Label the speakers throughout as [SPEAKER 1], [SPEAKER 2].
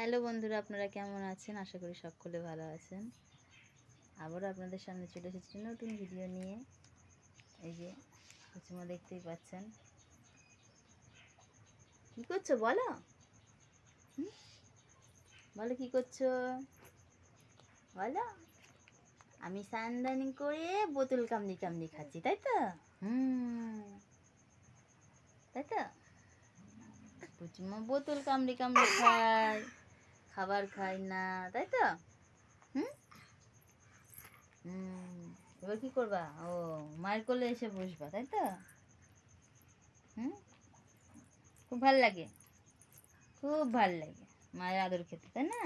[SPEAKER 1] hello বন্ধুরা আপনারা কেমন আছেন আশা করি সকলে ভালো আছেন আবারও আপনাদের সামনে চলে এসেছি নতুন ভিডিও নিয়ে এই যে কুচুমা দেখতেই পাচ্ছেন কি করছো বলো বলো কি করছো বলো আমি সানদানি করে বোতল কামড়ি কামড়ি খাচ্ছি তাই তো হুম তাই তো কুচুমা বোতল কামড়ি কামড়ি খায় খাবার খাই না তাই তো হুম এবার কি করবা ও মায়ের কোলে এসে বসবা তাই তো হুম খুব ভাল লাগে খুব ভাল লাগে মায়ের আদর খেতে তাই না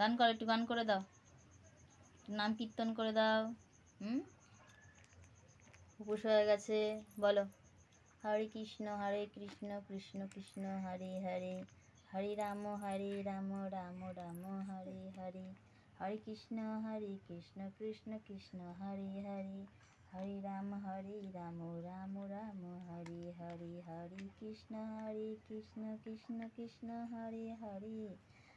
[SPEAKER 1] গান করে একটু গান করে দাও নাম কীর্তন করে দাও হুম উপোস হয়ে গেছে বলো হরে কৃষ্ণ হরে কৃষ্ণ কৃষ্ণ কৃষ্ণ হরে হরে হরে রাম হরে রাম রাম রাম হরে হরে হরে কৃষ্ণ হরে কৃষ্ণ কৃষ্ণ কৃষ্ণ হরে হরে হরে রাম হরে রাম রাম রাম হরে হরে হরে কৃষ্ণ হরে কৃষ্ণ কৃষ্ণ কৃষ্ণ হরে হরে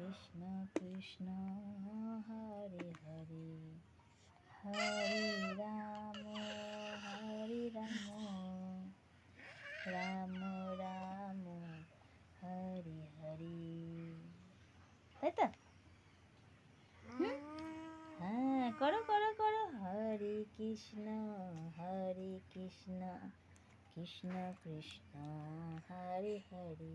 [SPEAKER 1] কৃষ্ণ কৃষ্ণ হরে হরে হরে রাম হরে রাম রাম রাম হরে হরে তাই তো হ্যাঁ করো করো করো Hare Krishna Hare Krishna Krishna Krishna Hare Hare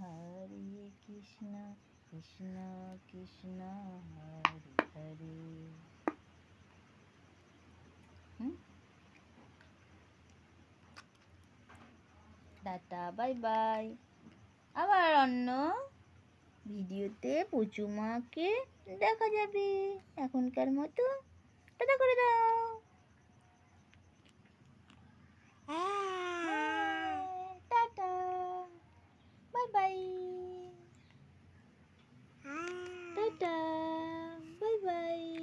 [SPEAKER 1] Hare Krishna Krishna Krishna Hare Hare tata bye bye আবার অন্য ভিডিওতে পচুমাকে দেখা যাবে এখনকার মতো টাটা করে দাও